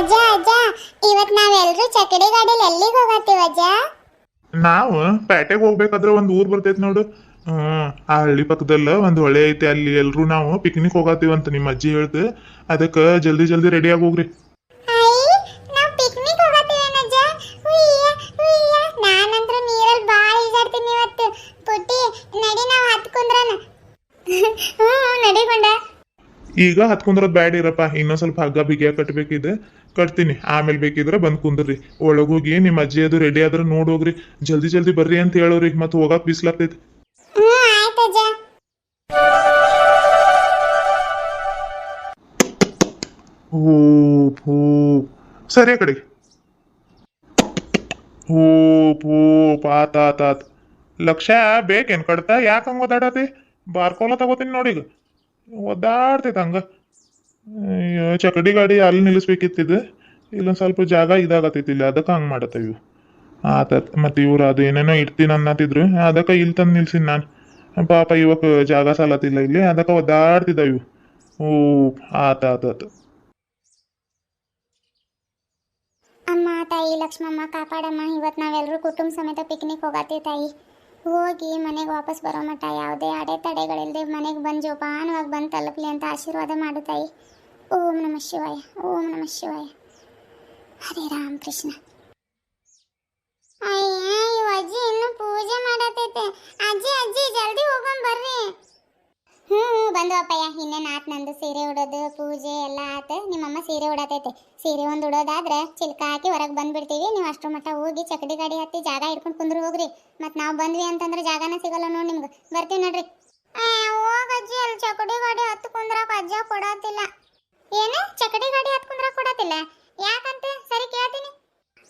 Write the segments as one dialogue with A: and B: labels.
A: ಅಜ್ಜ ಅಜ್ಜ, ಇವತ್ ನಾವೆಲ್ಲರೂ ಚಕಡಿ ಗಾಡಿಲಿ ಎಲ್ಲಿಗೆ ಹೋಗತ್ತೀವಿ ಅಜ್ಜ?
B: ನಾವು ಪೇಟೆಗೆ ಹೋಗ್ಬೇಕಾದ್ರೆ ಒಂದು ಊರ್ ಬರ್ತೈತಿ ನೋಡು. ಆ ಹಳ್ಳಿ ಪಕ್ಕದಲ್ಲ ಒಂದು ಹೊಳೆ ಐತೆ, ಅಲ್ಲಿ ಎಲ್ರು ನಾವು ಪಿಕ್ನಿಕ್ ಹೋಗತ್ತೀವಂತ ನಿಮ್ಮ ಅಜ್ಜಿ ಹೇಳ್ದು. ಅದಕ್ಕೆ ಜಲ್ದಿ ಜಲ್ದಿ ರೆಡಿ ಆಗಿ ಹೋಗ್ರಿ
A: ಐ ನಾವ್ ಪಿಕ್ನಿಕ್ ಹೋಗತ್ತೀವೇನಜ್ಜ ಉಯ್ಯ ಉಯ್ಯ ನಾನಂತ್ರ ನೀರಲ್ಲಿ ಬಾಳ ಈಜಾಡ್ತೀನಿ ಇವತ್ತು ಪುಟ್ಟಿ ನಡಿ ನಾವ್ ಹತ್ಕೊಂಡ್ರನ ಹ್ಞೂ ನಡಿಗೊಂಡ
B: ಈಗ ಹತ್ಕೊಂಡ್ರದ್ ಬ್ಯಾಡ ಇರಪ್ಪ ಇನ್ನೊಂದ್ ಸ್ವಲ್ಪ ಹಗ್ಗ ಬಿಗಿಯ ಕಟ್ಬೇಕಿದೆ. ಕಟ್ತೀನಿ ಆಮೇಲೆ ಬೇಕಿದ್ರೆ ಬಂದ್ ಕುಂದ್ರಿ. ಒಳಗ್ ಹೋಗಿ ನಿಮ್ಮ ಅಜ್ಜಿ ಅದು ರೆಡಿ ಆದ್ರೆ ನೋಡೋಗ್ರಿ ಜಲ್ದಿ ಜಲ್ದಿ ಬರ್ರಿ ಅಂತ ಹೇಳೋರಿ ಮತ್ತೆ ಹೋಗಾಕ್ ಬಿಸ್ಲಾಗ್ತೈತಿ. ಹೂಪ್ ಸರಿ ಕಡೆ. ಹೂ ಪೂ ಪಾತ ಆತ್ ಲಕ್ಷ ಬೇಕೇನ್ ಕಡ್ತ ಯಾಕಂಗ್ ಓದಾಡತಿ ಬಾರ್ಕೋಲ ತಗೋತೀನಿ ನೋಡೀಗ ಒದ್ದಾಡ್ತೈತೆ ಹಂಗ. ಚಕಡಿ ಗಾಡಿ ಅಲ್ಲಿ ನಿಲ್ಲಿಸ್ಬೇಕಿತ್ತಿದ್ದು ಇಲ್ಲೊಂದು ಸ್ವಲ್ಪ ಜಾಗ ಇದಾಗತೈತಿ ಇಲ್ಲಿ, ಅದಕ್ಕ ಹಂಗೆ ಮಾಡತ್ತ ಇವು. ಆತತ್ ಮತ್ತೆ ಇವ್ರು ಅದು ಏನೇನೋ ಇಡ್ತೀನಿ ಅನ್ನತ್ತಿದ್ರು. ಅದಕ್ಕ ಇಲ್ಲಿ ತಂದು ನಿಲ್ಸಿನಿ ನಾನು. ಪಾಪ ಇವಕ್ಕೆ ಜಾಗ ಸಾಲತ್ತಿಲ್ಲ ಇಲ್ಲಿ, ಅದಕ್ಕ ಒದ್ದಾಡ್ತಿದ್ದ ಇವು. ಓ, ಆತ ಆತ
A: ಅಮ್ಮ, ತಾಯಿ ಲಕ್ಷ್ಮಮ್ಮ, ಕಾಪಾಡಮ್ಮ. ಇವತ್ತು ನಾವೆಲ್ಲರೂ ಕುಟುಂಬ ಸಮೇತ ಪಿಕ್ನಿಕ್ ಹೋಗತ್ತೀವಿ ತಾಯಿ. ಹೋಗಿ ಮನೆಗೆ ವಾಪಸ್ ಬರೋ ಮಟ್ಟ ಯಾವುದೇ ಅಡೆತಡೆಗಳಿಲ್ಲದೆ ಮನೆಗೆ ಬಂದು ಜೋಪಾನವಾಗಿ ಬಂದು ತಲುಪಲಿ ಅಂತ ಆಶೀರ್ವಾದ ಮಾಡು ತಾಯಿ. ಓಂ ನಮ ಶಿವಾಯ, ಓಂ ನಮ ಶಿವಾಯ. ಹರೇ ರಾಮ ಕೃಷ್ಣ. ಅಯ್ಯ ಅಜ್ಜಿ, ಇನ್ನು ಪೂಜೆ ಮಾಡತೈತೆ. ಅಜ್ಜಿ ಅಜ್ಜಿ, ಜಲ್ದಿ ಹೋಗೋಣ ಬರ್ರಿ. ಹ್ಞೂ ಬಂದು ಅಪ್ಪಯ್ಯ, ಇನ್ನೇನು ಆತ್ ನಂದು ಸೀರೆ ಸೀರೆ ಉಡತೈತೆ. ಸೀರೆ ಒಂದು ಉಡೋದಾದ್ರೆ ಚಿಲ್ಕ ಹಾಕಿ ಹೊರಗೆ ಬಂದ್ಬಿಡ್ತೀವಿ. ನೀವು ಅಷ್ಟ್ರ ಮಟ್ಟ ಹೋಗಿ ಚಕಡಿ ಗಾಡಿ ಹತ್ತಿ ಜಾಗ ಹಿಡ್ಕೊಂಡು ಕುಂದ್ರು ಹೋಗ್ರಿ. ಮತ್ತು ನಾವು ಬಂದ್ವಿ ಅಂತಂದ್ರೆ ಜಾಗನ ಸಿಗಲ್ಲ ನೋಡಿ ನಿಮ್ಗೆ. ಬರ್ತೀವಿ ನೋಡ್ರಿ. ಹೋಗಜ್ಜಿ ಅಲ್ಲಿ ಚಕಡಿ ಗಾಡಿ ಹತ್ತು ಕುಂದ್ರಕ್ಕೆ ಅಜ್ಜ ಕೊಡತ್ತಿಲ್ಲ. ಏನು, ಚಕಡಿ ಗಾಡಿ ಹತ್ತು ಕುಂದ್ರಕ್ಕೆ ಕೊಡತ್ತಿಲ್ಲ? ಯಾಕಂತ? ಸರಿ ಕೇಳ್ತೀನಿ.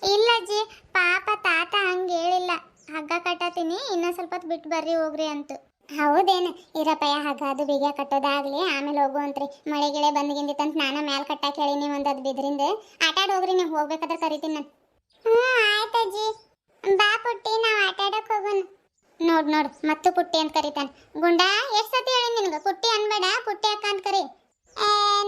A: ಇಲ್ಲ ಅಜ್ಜಿ, ಪಾಪ ತಾತ ಹಂಗೆ ಹೇಳಿಲ್ಲ. ಹಗ್ಗ ಕಟ್ಟತೀನಿ ಇನ್ನೂ ಸ್ವಲ್ಪ ಹೊತ್ತು ಬಿಟ್ಟು ಬರ್ರಿ ಹೋಗ್ರಿ ಅಂತು. ಹೌದೇನು? ಇರಪ್ಪಯ್ಯ ಹಗ್ಗ ಅದು ಬೀಗ ಕಟ್ಟೋದಾಗ್ಲಿ ಆಮೇಲೆ ಹೋಗುವಂತ್ರಿ. ಮಳೆ ಗಿಳೆ ಬಂದ್ಗಿಂದಿತ್ತಂತ ನಾನು ಮ್ಯಾಲ ಕಟ್ಟಾಕ ಹೇಳಿನಿ ಒಂದು ಅದು ಬಿದ್ರಿಂದ. ಆಟಾಡ ಹೋಗ್ರಿ ನೀವು ಹೋಗ್ಬೇಕಾದ್ರೆ ಕರಿತೀನಿ ನಾನು. ಹ್ಞೂ ಆಯ್ತಜ್ಜಿ ಬಾ ಪುಟ್ಟಿ ನಾವು ಆಟಾಡಕ್ಕೆ ಹೋಗೋಣ. ನೋಡ್ ನೋಡು ಮತ್ತು ಪುಟ್ಟಿ ಅಂತ ಕರಿತಾನೆ. ಗುಂಡ ಎಷ್ಟು ಸತಿ ಹೇಳಿ ನಿನಗೆ? ಪುಟ್ಟಿ ಅನ್ಬೇಡ ಪುಟ್ಟಿ ಅಕ್ಕ ಅಂತ ಕರಿ.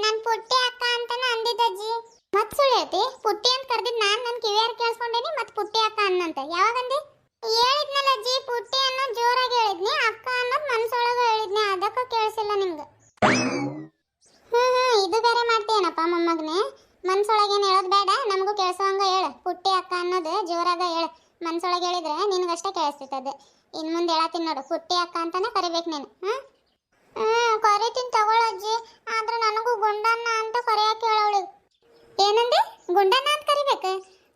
A: ನಾನು ಪುಟ್ಟಿ ಅಕ್ಕ ಅಂತಾನೆ ಅಂದಿದ್ದಜ್ಜಿ ಮತ್ತೆ ಸುಳ್ಳು ಹೇಳ್ತಿ? ಪುಟ್ಟಿ ಅಂತ ಕರೆದಿದ್ದು ನಾನು ನನ್ನ ಕಿವಿಯಾರ ಕೇಳಿಸ್ಕೊಂಡೇನಿ ಮತ್ತೆ ಪುಟ್ಟಿ ಅಕ್ಕ ಅನ್ನಂತ ಯಾವಾಗ ಅಂದಿ ಹೇಳಿದ್ನಲ್ಲ ಅಜ್ಜಿ ಪುಟ್ಟಿ ಅನ್ನೋದು ಜೋರಾಗಿ ಹೇಳಿದ್ನಿ ಅಕ್ಕ ಅನ್ನೋದು ಮನ್ಸೊಳಗೆ ಹೇಳಿದ್ನಿ ಅದಕ್ಕೆ ಕೇಳಿಸಿಲ್ಲ ನಿಮ್ಗೆ ಹ್ಞೂ ಹ್ಞೂ ಇದು ಬೇರೆ ಮಾಡ್ತೀಯನಪ್ಪ ಮೊಮ್ಮಗನೇ ಮನ್ಸೊಳಗೇನು ಹೇಳೋದು ಬೇಡ ನಮಗೂ ಕೇಳಿಸೋಂಗ ಹೇಳು ಪುಟ್ಟಿ ಅಕ್ಕ ಅನ್ನೋದು ಜೋರಾಗ ಹೇಳು ಮನ್ಸೊಳಗೆ ಹೇಳಿದ್ರೆ ನಿನಗಷ್ಟೇ ಕೇಳಿಸ್ತೈತದೆ ಇನ್ನು ಮುಂದೆ ಹೇಳತ್ತೀನಿ ನೋಡು ಪುಟ್ಟಿ ಅಕ್ಕ ಅಂತಾನೆ ಕರಿಬೇಕು ನೀನು ಹ್ಞೂ ಹ್ಞೂ ಕರಿತೀನಿ ತಗೊಳಜ್ಜಿ ಆದ್ರೆ ನನಗೂ ಗುಂಡಣ್ಣ ಅಂತ ಕರೆಯಕ್ಕೆ ಹೇಳೋಳು ಏನಂದೆ? ಗುಂಡಣ್ಣ ಅಂತ ಕರಿಬೇಕು?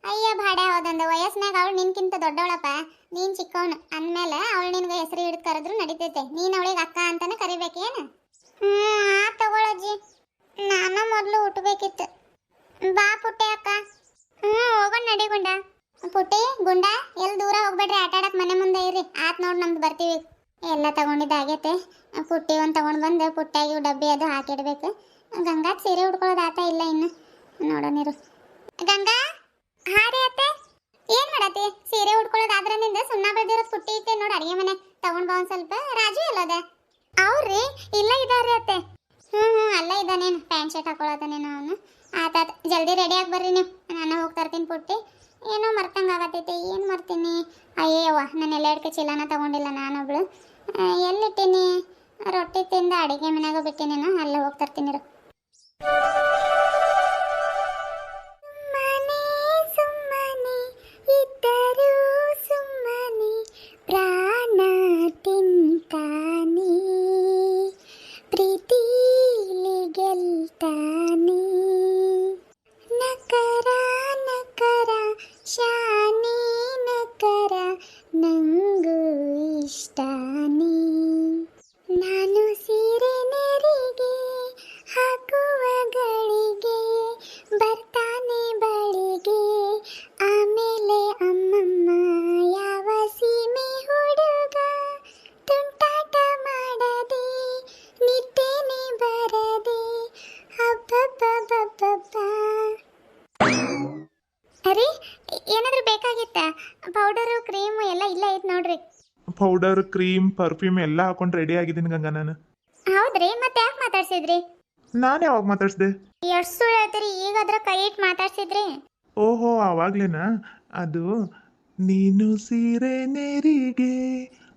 A: ಅಯ್ಯ ಭಾಡೆ ಹೌದಂದ ವಯಸ್ಸಿನಾಗ ಅವಳು ನಿನ್ಕಿಂತ ದೊಡ್ಡವಳಪ್ಪ. ನೀನ್ ಚಿಕ್ಕವನು ಅಂದ್ಮೇಲೆ ಅವಳು ನಿನ್ಗೆ ಹೆಸರು ಹಿಡಿದು ಕರೆದ್ರು ನಡೀತೈತೆ. ನೀನ್ ಅವಳಿಗೆ ಅಕ್ಕ ಅಂತಾನೆ ಕರಿಬೇಕೇನು ಹ್ಮ್ ಆ ತಗೊಳಜ್ಜಿ ನಾನು ಮೊದಲು ಹುಟ್ಟಬೇಕಿತ್ತು ಬಾ ಪುಟ್ಟಿ ಅಕ್ಕ ಹ್ಮ್ ಹೋಗೋಣ ನಡಿ ಗುಂಡ ಪುಟ್ಟಿ ಗುಂಡ ಎಲ್ಲಿ ದೂರ ಹೋಗ್ಬೇಡ್ರಿ ಆಟ ಆಡಕ್ ಮನೆ ಮುಂದೆ ಇರ್ರಿ ಆತ್ ನೋಡ್ ನಮ್ದು ಬರ್ತೀವಿ ಎಲ್ಲ ತಗೊಂಡಿದ್ದು ಆಗೈತೆ ಪುಟ್ಟಿ ಒಂದು ತಗೊಂಡು ಬಂದು ಪುಟ್ಟಾಗಿ ಡಬ್ಬಿ ಅದು ಹಾಕಿಡ್ಬೇಕು ಗಂಗಾತ್ ಸೀರೆ ಉಟ್ಕೊಳ್ಳೋದು ಆತ ಇಲ್ಲ ಇನ್ನು ನೋಡೋಣಿರು ಗಂಗಾ, ಹಾ ಅತ್ತೆ. ಏನ್ ಮಾಡತ್ತಿ? ಸೀರೆ ಉಟ್ಕೊಳ್ಳೋದಾದ್ರ ನಿಂದ ಸುಣ್ಣ ಬೆಳ್ದಿರೋದ್ ಪುಟ್ಟಿ ಇತ್ತೆ ನೋಡಿ ಅಡಿಗೆ ಮನೆ. ತಗೊಂಡ್ ಬಾ ಒಂದ್ ಸ್ವಲ್ಪ. ರಾಜು ಎಲ್ಲದ? ಅವ್ರಿ ಇಲ್ಲ ಇದಾರ್ರಿ ಅತ್ತೆ. ಹ್ಮ್ ಹ್ಮ್, ಅಲ್ಲ ಇದ್ದಾನೇನು ಪ್ಯಾಂಟ್ ಶರ್ಟ್ ಹಾಕೊಳತಾನೇನು ಅವನು. ಆತಾತ ಜಲ್ದಿ ರೆಡಿ ಆಗಿ ಬರ್ರಿ ನೀವು. ನಾನು ಹೋಗ್ತಾ ಇರ್ತೀನಿ ಪುಟ್ಟಿ. ಏನೋ ಮರ್ತಂಗ ಆಗತ್ತೈತೆ. ಏನು ಮರ್ತೀನಿ ಅಯ್ಯವ್ವ ನಾನು ಎಲ್ಲ ಅಡ್ಕೆ ಚೀಲನ ತಗೊಂಡಿಲ್ಲ ನಾನೊಬ್ಳು. ಎಲ್ಲಿಟ್ಟೀನಿ? ರೊಟ್ಟಿ ತಿಂದ ಅಡಿಗೆ ಮನ್ಯಾಗ ಬಿಟ್ಟಿನೇನು ಅಲ್ಲೇ ಹೋಗ್ತಾ ಇರ್ತೀನಿ ಪೌಡರು ಕ್ರೀಮ್ ಎಲ್ಲ ಇಲ್ಲ ಐತೆ ನೋಡ್ರಿ.
B: ಪೌಡರ್ ಕ್ರೀಮ್ ಪರ್ಫ್ಯೂಮ್ ಎಲ್ಲ ಹಾಕೊಂಡು ರೆಡಿ ಆಗಿದ್ದೀನಿ ಗಂಗಾ ನಾನು.
A: ಹೌದ್ರಿ ಮತ್ತೆ ಯಾಕೆ ಮಾತಾಡ್ಸಿದ್ರಿ?
B: ನಾನು ಯಾವಾಗ ಮಾತಾಡ್ಸಿದೆ?
A: ಎಷ್ಟು ಸುಳ್ಳು ಹೇಳ್ತೀರಿ ಈಗ ಅದ್ರ ಕೈ ಇಟ್ಟು ಮಾತಾಡ್ಸಿದ್ರಿ.
B: ಓಹೋ ಆವಾಗ್ಲೇನಾ ಅದು ನೀನು ಸೀರೆ ನೆರಿಗೆ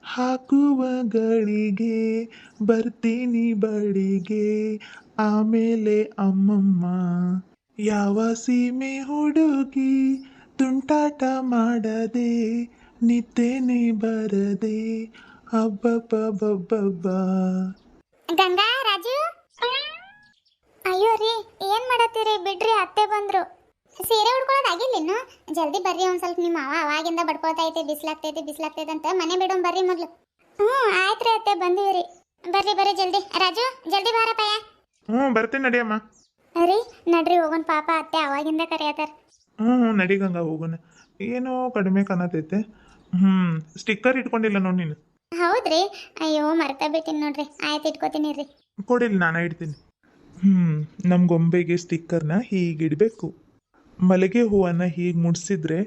B: ಹಾಕುವ ಗಳಿಗೆ ಬರ್ತೀನಿ ಬಳಿಗೆ ಆಮೇಲೆ ಅಮ್ಮಮ್ಮ ಯಾವ ಸೀಮೆ ಹುಡುಗಿ ತುಂಟಾಟ ಮಾಡದೆ ನಿದ್ದೆನೆ ಬರದೆ ಅಬ್ಬಬ್ಬಬ್ಬಬ್ಬ
A: ಗಂಗಾ ರಾಜು? ಅಯ್ಯೋ ರೀ ಏನ್ ಮಾಡತ್ತೀರಿ? ಬಿಡ್ರಿ ಅತ್ತೆ ಬಂದ್ರು. ಸೀರೆ ಉಡ್ಕೊಳ್ಳೋದಾಗಿಲ್ಲ ಜಲ್ದಿ ಬರ್ರಿ ಒಂದ್ ಸ್ವಲ್ಪ ನಿಮ್ಮ ಅವ ಅವಾಗಿಂದ ಬಡ್ಕೊಳ್ತಾ ಐತೆ ಬಿಸ್ಲಾಗ್ತೈತೆ ಬಿಸ್ಲಾಗ್ತೈತೆ ಅಂತ. ಮನೆ ಬಿಡೋನ್ ಬರ್ರಿ ಮೊದ್ಲು. ಹ್ಞೂ ಆಯ್ತ್ರಿ ಅತ್ತೆ ಬಂದಿವ್ರಿ ಬರ್ರಿ ಬರ್ರಿ ಜಲ್ದಿ. ರಾಜು ಜಲ್ದಿ ಬಾರಪ್ಪಯ್ಯ
B: ಹ್ಞೂ ಬರ್ತೀನಿ ನಡಿಯಮ್ಮ
A: ರೀ ನಡ್ರಿ ಹೋಗೋಣ ಪಾಪ ಅತ್ತೆ ಅವಾಗಿಂದ ಕರೆಯತ್ತಾರ
B: ಹ್ಞೂ ಹ್ಞೂ ನಡಿ ಗಂಗಾ ಹೋಗೋಣ. ಏನೋ ಕಡಿಮೆ ಕಾಣತೈತೆ. ಹ್ಞೂ ಸ್ಟಿಕ್ಕರ್ ಇಟ್ಕೊಂಡಿಲ್ಲ ನೋಡಿ ನೀನು.
A: ಹೌದ್ರಿ. ಅಯ್ಯೋ ಮರ್ತ ಬಿಟ್ಟಿನಿ ನೋಡ್ರಿ. ಆಯ್ತು ಇಟ್ಕೊತೀನಿ ರೀ
B: ಕೊಡಿಲ್ಲ ನಾನು ಇಡ್ತೀನಿ. ಹ್ಞೂ ನಮ್ಮ ಗೊಂಬೆಗೆ ಸ್ಟಿಕ್ಕರ್ನ ಹೀಗೆ ಇಡಬೇಕು. ಮಲ್ಲಿಗೆ ಹೂವನ್ನು ಹೀಗೆ ಮುಡ್ಸಿದ್ರೆ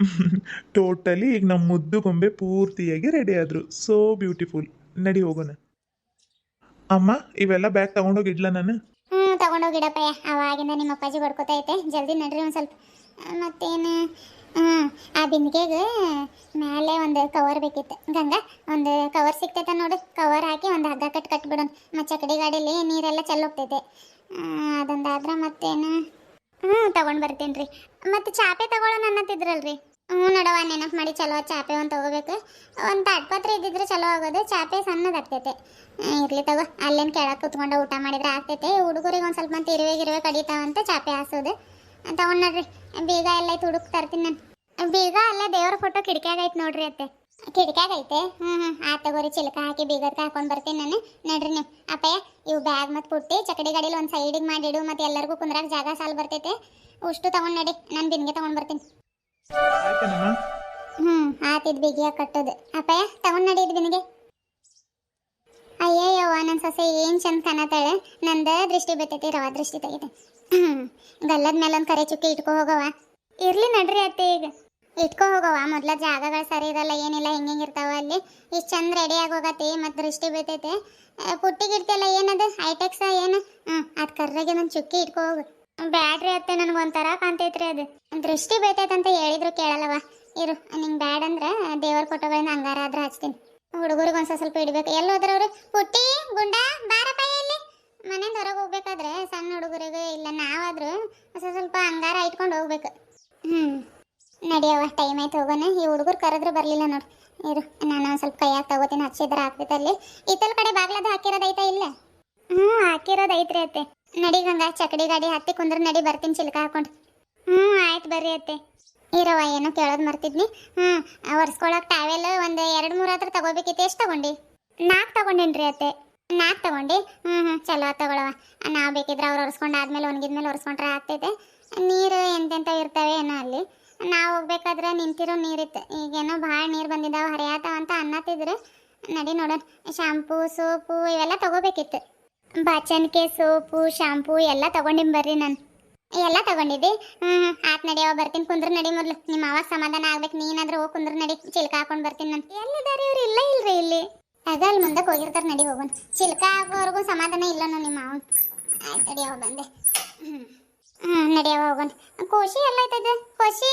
B: ಟೋಟಲಿ ಈಗ ನಮ್ಮ ಮುದ್ದು ಗೊಂಬೆ ಪೂರ್ತಿಯಾಗಿ ರೆಡಿ ಆದರು. ಸೋ ಬ್ಯೂಟಿಫುಲ್ ನಡಿ ಹೋಗೋಣ. ಅಮ್ಮ ಇವೆಲ್ಲ ಬ್ಯಾಗ್ ತಗೊಂಡೋಗಿ ಇಡ್ಲ ನಾನು?
A: ಹ್ಞೂ ತಗೊಂಡೋಗಿಡಪ್ಪ ಅವಾಗಿಂದ ನಿಮ್ಮ ಅಪ್ಪಾಜಿ ಬಡ್ಕೋತಾ ಐತೆ. ಜಲ್ದಿ ನಡ್ರಿ ಒಂದು ಸ್ವಲ್ಪ. ಮತ್ತೇನು? ಆ ಬಿಂದಿಗೆಗೆ ಮೇಲೆ ಒಂದು ಕವರ್ ಬೇಕಿತ್ತು. ಗಂಗಾ, ಒಂದು ಕವರ್ ಸಿಗ್ತೈತೆ ನೋಡು. ಕವರ್ ಹಾಕಿ ಒಂದು ಹಗ್ಗ ಕಟ್ ಕಟ್ಬಿಡೋಣ. ಮತ್ತು ಚಕಡಿ ಗಾಡೀಲಿ ನೀರೆಲ್ಲ ಚೆಲ್ಲೋಗ್ತೈತೆ ಅದೊಂದಾದ್ರೆ ಮತ್ತೇನು? ಹ್ಞೂ ತೊಗೊಂಡು ಬರ್ತೀನಿ ರೀ. ಮತ್ತು ಚಾಪೆ ತಗೊಳ್ಳೋಣ ಅನ್ನತ್ತಿದ್ರಲ್ರಿ. ಹ್ಞೂ ನೋಡವ ನೆನಪು ಮಾಡಿ ಚಲೋ ಚಾಪೆ ಒಂದು ತಗೋಬೇಕು. ಒಂದು ತಾಟ್ಪತ್ರ ಇದ್ದಿದ್ರೆ ಚಲೋ ಆಗೋದು. ಚಾಪೆ ಸಣ್ಣದಾಗ್ತೈತೆ ಇರ್ಲಿ ತಗೋ. ಅಲ್ಲೇನು ಕೆಳಗೆ ಕುತ್ಕೊಂಡು ಊಟ ಮಾಡಿದ್ರೆ ಆಗ್ತೈತೆ. ಹುಡುಗರಿಗೆ ಒಂದು ಸ್ವಲ್ಪ ಮತ್ತೆ ಇರುವೆ ಗಿರುವೆ ಕಡಿತಾವಂತ ಚಾಪೆ ಹಾಸೋದು. ತಗೊಂಡ್ ನೋಡ್ರಿ. ಬೀಗ ಎಲ್ಲ ಐತೆ ಹುಡುಕ್ ತರ್ತೀನಿ ನಾನು. ಬೀಗ ಅಲ್ಲೇ ದೇವ್ರ ಫೋಟೋ ಕಿಟಕಿಯಾಗ ಐತೆ ನೋಡ್ರಿ ಅತ್ತೆ. ಕಿಟಕ್ಯಾಗ ಐತೆ ಹ್ಞೂ ಹ್ಞೂ ಆ ತಗೋರಿ ಚಿಲಕ ಹಾಕಿ ಬೀಗರ್ಕ ಹಾಕೊಂಡು ಬರ್ತೀನಿ ನಾನು. ನಡ್ರಿ ನೀವು. ಅಪ್ಪಯ್ಯ ಇವು ಬ್ಯಾಗ್ ಮತ್ತು ಪುಟ್ಟಿ ಚಕಡಿ ಗಾಡೀಲಿ ಒಂದು ಸೈಡಿಗೆ ಮಾಡಿಡು ಮತ್ತು ಎಲ್ಲರಿಗೂ ಕುಂದ್ರಾಗ ಜಾಗ ಸಾಲು ಬರ್ತೈತೆ. ಉಷ್ಟು ತಗೊಂಡು ನಡಿ. ನಾನು ಬಿನ್ಗೆ ತಗೊಂಡ್ ಬರ್ತೀನಿ. ಹ್ಞೂ ಆತಿದ್ ಬಿಗಿಯ ಕಟ್ಟೋದು. ಅಪ್ಪಯ್ಯ ತಗೊಂಡ್ ಇದು ಬಿನಿಗೆ. ಅಯ್ಯಯ್ಯವ್ವ ನನ್ನ ಸೊಸೆ ಏನು ಚಂದ ಕಾಣತ್ತಾಳೆ. ನಂದ ದೃಷ್ಟಿ ಬಿತ್ತೈತಿ ರವ ದೃಷ್ಟಿ ತೆಗಿತೆ. ಗಲ್ಲದ ಮೇಲೆ ಒಂದು ಕರೆ ಚುಕ್ಕಿ ಇಟ್ಕೊ ಹೋಗವ ಇರ್ಲಿ ನಡ್ರಿ ಅತ್ತೆ ಈಗ. ಇಟ್ಕೊ ಹೋಗವ ಮೊದ್ಲ ಜಾಗಗಳು ಸರಿ ಇರಲ್ಲ, ಏನಿಲ್ಲ, ಹಿಂಗೆ ಇರ್ತಾವ ಅಲ್ಲಿ. ಇಷ್ಟು ಚಂದ ರೆಡಿ ಆಗಿ ಹೋಗತಿ ಮತ್ತು ದೃಷ್ಟಿ ಬೀತೈತೆ ಪುಟ್ಟಿಗೆ ಇಡ್ತಿಯಲ್ಲ ಏನದು? ಹೈಟೆಕ್ಸ ಏನು? ಹ್ಞೂ ಅದು ಕರ್ರಾಗೆ ನನ್ನ ಚುಕ್ಕಿ ಇಟ್ಕೊ ಹೋಗು. ಬ್ಯಾಡ್ರಿ ಅತ್ತೆ, ನನಗೆ ಒಂಥರ ಕಾಣ್ತೈತ್ರಿ ಅದು. ದೃಷ್ಟಿ ಬೀತೈತೆ ಅಂತ ಹೇಳಿದ್ರು ಕೇಳಲ್ಲವ ಇರು, ನಿಂಗೆ ಬ್ಯಾಡ್ ಅಂದ್ರೆ ದೇವರ ಫೋಟೋಗಳನ್ನ ಹಂಗಾರ ಆದ್ರೆ ಹಚ್ತೀನಿ. ಹುಡುಗರಿಗೆ ಒಂದ್ಸ ಸ್ವಲ್ಪ ಇಡ್ಬೇಕು. ಎಲ್ಲಿ ಹೋದ್ರವ್ರು ಪುಟ್ಟಿ, ಗುಂಡ, ಬಾರಪ್ಪ ಇಲ್ಲಿ ಮನೆಯಿಂದ ಹೊರಗೆ ಹೋಗ್ಬೇಕಾದ್ರೆ ಸಣ್ಣ ಹುಡುಗರಿಗೆ ಇಲ್ಲ ನಾವಾದ್ರೂ ಹೊಸ ಸ್ವಲ್ಪ ಹಂಗಾರ ಇಟ್ಕೊಂಡು ಹೋಗ್ಬೇಕು ಹ್ಞೂ ನಡಿಯವ ಟೈಮ್ ಆಯ್ತು ಹೋಗೋಣ. ಈ ಹುಡುಗರು ಕರೆದ್ರು ಬರಲಿಲ್ಲ ನೋಡಿ. ಇರು, ನಾನು ಸ್ವಲ್ಪ ಕೈಯಾಗ ತಗೋತೀನಿ ಹಚ್ಚಿದ್ರೆ ಆಗ್ತೈತೆ ಅಲ್ಲಿ. ಇತ್ತಲ್ ಕಡೆ ಬಾಗ್ಲದ ಹಾಕಿರೋದೈತಾ ಇಲ್ಲ? ಹ್ಞೂ ಹಾಕಿರೋದೈತ್ರಿ ಅತ್ತೆ. ನಡಿ ಗಂಗಾ, ಚಕಡಿ ಗಾಡಿ ಹತ್ತಿ ಕುಂದ್ರ ನಡಿ, ಬರ್ತೀನಿ ಚಿಲ್ಕ ಹಾಕೊಂಡು. ಹ್ಞೂ, ಆಯ್ತು ಬರ್ರಿ ಅತ್ತೆ. ಇರವ ಏನೋ ಕೇಳೋದು ಮರ್ತಿದ್ನಿ. ಹ್ಞೂ, ಒರೆಸ್ಕೊಳಕ್ ಟಾವೆಲ್ ಒಂದು ಎರಡು ಮೂರು ಹತ್ರ ತಗೋಬೇಕಿತ್ತು. ಎಷ್ಟು ತಗೊಂಡಿ? ನಾಲ್ಕು ತಗೊಂಡೇನ್ರಿ ಅತ್ತೆ. ನಾಲ್ಕು ತಗೊಂಡು? ಹ್ಞೂ ಹ್ಞೂ, ಚಲೋ ತಗೊಳವ ನಾವು ಬೇಕಿದ್ರೆ ಅವ್ರು ಒರೆಸ್ಕೊಂಡು ಆದ್ಮೇಲೆ ಒಣಗಿದ್ಮೇಲೆ ಒರೆಸ್ಕೊಂಡ್ರೆ ಆಗ್ತೈತೆ. ನೀರು ಎಂತೆಂಥ ಇರ್ತವೆ ಏನೋ ಅಲ್ಲಿ. ನಾವು ಹೋಗ್ಬೇಕಾದ್ರೆ ನಿಂತಿರೋ ನೀರಿತ್ತು. ಈಗೇನೋ ಭಾಳ ನೀರು ಬಂದಿದ್ದಾವೆ ಹರಿಯಾತಾವ ಅಂತ ಅನ್ನತ್ತಿದ್ರು. ನಡಿ ನೋಡೋಣ. ಶಾಂಪೂ, ಸೋಪು ಇವೆಲ್ಲ ತಗೋಬೇಕಿತ್ತು. ಬಾಚನ್ಕೆ ಸೋಪು, ಶಾಂಪೂ ಎಲ್ಲ ತಗೊಂಡಿನಿ ಬರ್ರಿ ನಾನು. ಎಲ್ಲ ತಗೊಂಡಿದ್ದೆ? ಹ್ಞೂ ಆತ್ ಆತ್ ನಡಿಯವ ಬರ್ತೀನಿ. ಕುಂದ್ರ ನಡಿ ಮೊದ್ಲು. ನಿಮ್ಮ ಅವಾಗ ಸಮಾಧಾನ ಆಗ್ಬೇಕು. ನೀನಾದ್ರೂ ಹೋಗಿ ಕುಂದ್ರ ನಡಿ. ಚಿಲ್ಕ ಹಾಕೊಂಡು ಬರ್ತೀನಿ ನಾನು. ಎಲ್ಲಿದ್ದಾರೆ ಇವ್ರು? ಇಲ್ಲ ಇಲ್ರಿ ಇಲ್ಲಿ. ಅದ ಅಲ್ಲಿ ಮುಂದಕ್ಕೆ ಹೋಗಿರ್ತಾರೆ ನಡಿ ಹೋಗೋಣ. ಚಿಲ್ಕ ಹಾಕೋವರೆಗೂ ಸಮಾಧಾನ ಇಲ್ಲ ನಾನು ನಿಮ್ಮ ಮಾವನ್. ಆಯ್ತು ನಡಿಯವ ಬಂದೆ. ಹ್ಞೂ ಹ್ಞೂ ನಡೆಯವ ಹೋಗೋಣ. ಖುಷಿ ಎಲ್ಲೋಯ್ತದ? ಖುಷಿ?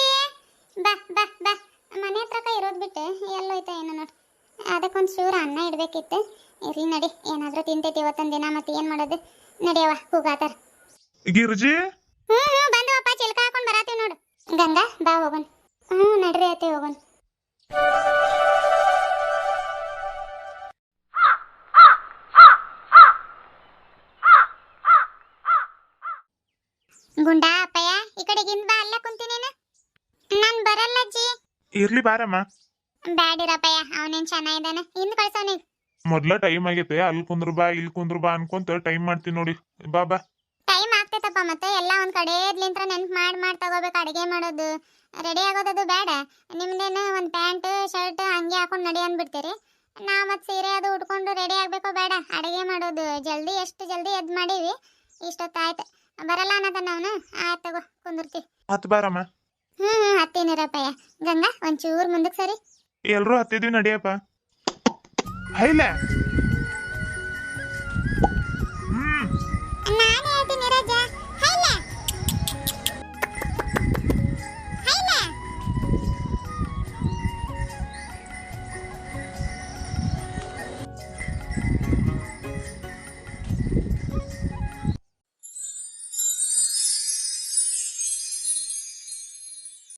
A: ಬಾ ಬಾ ಬಾ. ಮನೆ ಹತ್ರಕ ಇರೋದು ಬಿಟ್ಟು ಎಲ್ಲೋಯ್ತ ಏನೋ ನೋಡಿ. ಅದಕ್ಕೊಂದು ಚೂರು ಅನ್ನ ಇಡಬೇಕಿತ್ತು. ಇರ್ಲಿ ನಡಿ ಏನಾದರೂ ತಿಂತೈತಿ ಇವತ್ತೊಂದು ದಿನ ಮತ್ತೆ ಏನು ಮಾಡೋದು? ನಡೆಯವ ಕೂಗಾತಾರ.
B: ಗಿರ್ಜಿ?
A: ಹ್ಞೂ ಹ್ಞೂ ಬಂದವಪ್ಪ ಚಿಲ್ಕ ಹಾಕೊಂಡು ಬರತ್ತೀವಿ ನೋಡು. ಗಂಗಾ ಬಾ ಹೋಗೋಣ.
B: ಇರ್ಲಿ ಬಾರಮ್ಮ.
A: ಬ್ಯಾಡಿರಪ್ಪಯ್ಯ ಅವನೇನ್ ಚೆನ್ನಾಗಿದ್ದಾನೆ ಹಿಂದ್ ಕಳ್ಸೋನಿ
B: ಮೊದ್ಲ ಟೈಮ್ ಆಗೈತೆ ಅಲ್ಲಿ ಕುಂದ್ರು ಬಾ ಇಲ್ಲಿ ಕುಂದ್ರು ಬಾ ಅನ್ಕೊಂತ ಟೈಮ್ ಮಾಡ್ತೀನಿ ನೋಡಿ. ಬಾ ಬಾ.
A: ಟೈಮ್ ಆಗ್ತೈತಪ್ಪ ಮತ್ತೆ ಎಲ್ಲ ಒಂದ್ ಕಡೆ ಇರ್ಲಿಂತ್ರ ನೆನ್ಪು ಮಾಡಿ ಮಾಡಿ ತಗೋಬೇಕು ಅಡಿಗೆ ಮಾಡೋದು. ರೆಡಿ ಆಗೋದದು ಬೇಡ ನಿಮ್ದೇನು ಒಂದು ಪ್ಯಾಂಟ್ ಶರ್ಟ್ ಹಂಗೆ ಹಾಕೊಂಡು ನಡಿ ಅಂದ್ಬಿಡ್ತೀರಿ. ನಾ ಮತ್ ಸೀರೆ ಅದು ಉಟ್ಕೊಂಡು ರೆಡಿ ಆಗ್ಬೇಕು ಬೇಡ ಅಡಿಗೆ ಮಾಡೋದು. ಜಲ್ದಿ ಎಷ್ಟು ಜಲ್ದಿ ಎದ್ ಮಾಡೀವಿ ಇಷ್ಟೊತ್ತಾಯ್ತು. ಬರಲ್ಲ ಅನ್ನೋದ ಅವನು? ಆಯ್ತು ತಗೋ ಕುಂದಿರ್ತಿ.
B: ಹತ್ ಬಾರಮ್ಮ.
A: ಹ್ಞೂ ಹ್ಞೂ ಹತ್ತೀನಿರಪ್ಪಯ್ಯ ಗಂಗಾ ಒಂಚೂರು ಮುಂದಕ್ಕೆ ಸರಿ.
B: ಎಲ್ರು ಹತ್ತಿದ್ವಿ ನಡಿಯಪ್ಪ. ಹೈಲ!